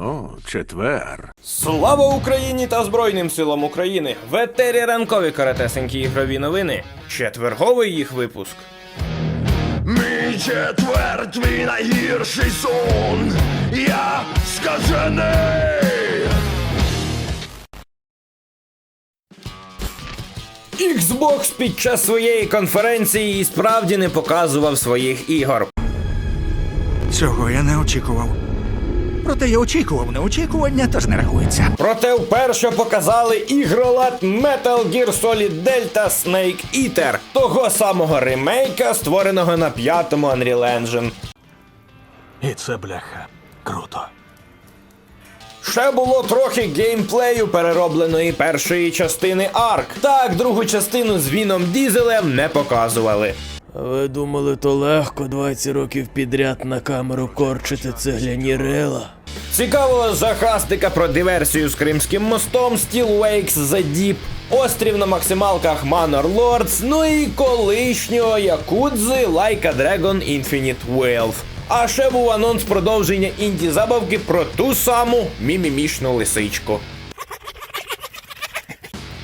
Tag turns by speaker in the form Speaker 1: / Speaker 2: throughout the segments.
Speaker 1: О, четвер.
Speaker 2: Слава Україні та Збройним силам України! В етері ранкові каратесенькі ігрові новини. Четверговий їх випуск.
Speaker 3: Мій четвер, твій найгірший сон. Я скажений.
Speaker 2: Xbox під час своєї конференції і справді не показував своїх ігор.
Speaker 4: Цього я не очікував. Проте я очікував неочікування, тож не рахується.
Speaker 2: Проте вперше показали ігролад Metal Gear Solid Delta Snake Eater, того самого ремейка, створеного на п'ятому Unreal Engine.
Speaker 1: І це бляха. Круто.
Speaker 2: Ще було трохи геймплею переробленої першої частини Арк. Так, другу частину з Віном Дізелем не показували.
Speaker 5: Ви думали, то легко 20 років підряд на камеру корчити цегляні рила?
Speaker 2: Цікавила жахастика про диверсію з Кримським мостом, Steel Wakes The Deep, острів на максималках Manor Lords, ну і колишнього Якудзи Like a Dragon Infinite Wealth. А ще був анонс продовження інді забавки про ту саму мімімішну лисичку.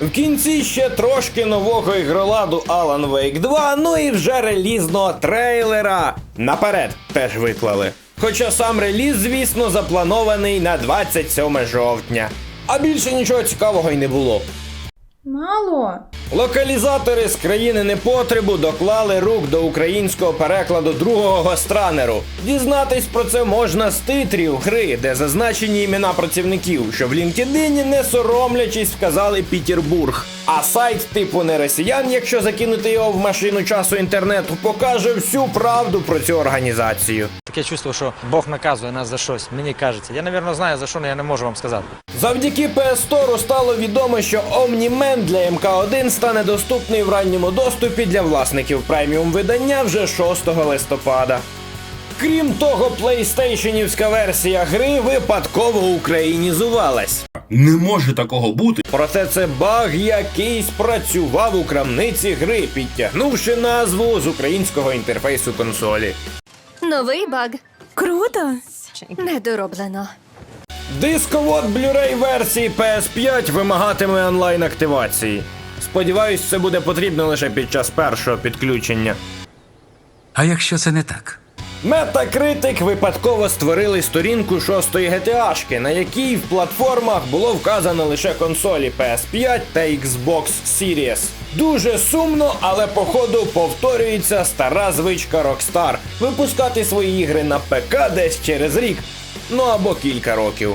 Speaker 2: В кінці ще трошки нового ігроладу Alan Wake 2, ну і вже релізного трейлера. Наперед теж виклали. Хоча сам реліз, звісно, запланований на 27 жовтня. А більше нічого цікавого й не було.
Speaker 6: Мало.
Speaker 2: Локалізатори з країни непотребу доклали рук до українського перекладу другого гостранеру. Дізнатись про це можна з титрів гри, де зазначені імена працівників, що в LinkedIn не соромлячись вказали Пітербург. А сайт типу не росіян, якщо закинути його в машину часу інтернету, покаже всю правду про цю організацію.
Speaker 7: Таке чувство, що Бог наказує нас за щось. Мені кажеться. Я, напевно, знаю за що, але я не можу вам сказати.
Speaker 2: Завдяки PS Store стало відомо, що Omni-Man для МК1 стане доступний в ранньому доступі для власників преміум видання вже 6 листопада. Крім того, PlayStationівська версія гри випадково українізувалась.
Speaker 3: Не може такого бути.
Speaker 2: Проте це баг, який спрацював у крамниці гри, підтягнувши назву з українського інтерфейсу консолі.
Speaker 8: Новий баг.
Speaker 6: Круто.
Speaker 8: Недороблено.
Speaker 2: Дисковод Blu-ray версії PS5 вимагатиме онлайн активації. Сподіваюсь, це буде потрібно лише під час першого підключення.
Speaker 4: А якщо це не так?
Speaker 2: Metacritic випадково створили сторінку шостої GTA, на якій в платформах було вказано лише консолі PS5 та Xbox Series. Дуже сумно, але походу повторюється стара звичка Rockstar випускати свої ігри на ПК десь через рік, ну або кілька років.